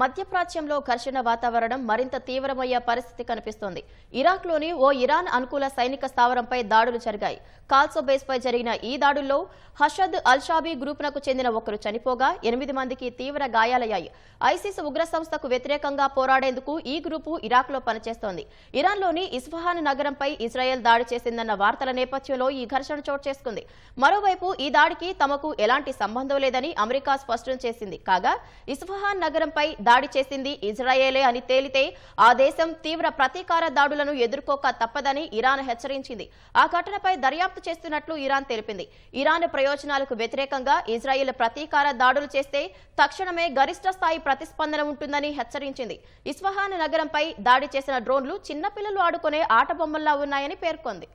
మధ్యప్రాచ్యంలో ఘర్షణ వాతావరణం మరింత తీవ్రమయ్యే పరిస్థితి కనిపిస్తోంది. ఇరాక్లోని ఓ ఇరాన్ అనుకూల సైనిక స్థావరంపై దాడులు జరిగాయి. కాల్సో బేస్పై జరిగిన ఈ దాడుల్లో హషద్ అల్షాబీ గ్రూప్నకు చెందిన ఒకరు చనిపోగా ఎనిమిది మందికి తీవ్ర గాయాలయ్యాయి. ఐసిస్ ఉగ్ర సంస్థకు వ్యతిరేకంగా పోరాడేందుకు ఈ గ్రూపు ఇరాక్లో పనిచేస్తోంది. ఇరాన్లోని ఇస్ఫహాన్ నగరంపై ఇజ్రాయెల్ దాడి చేసిందన్న వార్తల నేపథ్యంలో ఈ ఘర్షణ చోటు చేసుకుంది. మరోవైపు ఈ దాడికి తమకు ఎలాంటి సంబంధం లేదని అమెరికా స్పష్టం చేసింది. కాగా ఇస్ఫహాన్ నగరంపై దాడి చేసింది ఇజ్రాయేలే అని తేలితే ఆ దేశం తీవ్ర ప్రతీకార దాడులను ఎదుర్కోక తప్పదని ఇరాన్ హెచ్చరించింది. ఆ ఘటనపై దర్యాప్తు చేస్తున్నట్లు ఇరాన్ తెలిపింది. ఇరాన్ ప్రయోజనాలకు వ్యతిరేకంగా ఇజ్రాయెల్ ప్రతీకార దాడులు చేస్తే తక్షణమే గరిష్ట స్థాయి ప్రతిస్పందన ఉంటుందని హెచ్చరించింది. ఇస్ఫహాన్ నగరంపై దాడి చేసిన డ్రోన్లు చిన్నపిల్లలు ఆడుకునే ఆట బొమ్మల్లా ఉన్నాయని పేర్కొంది.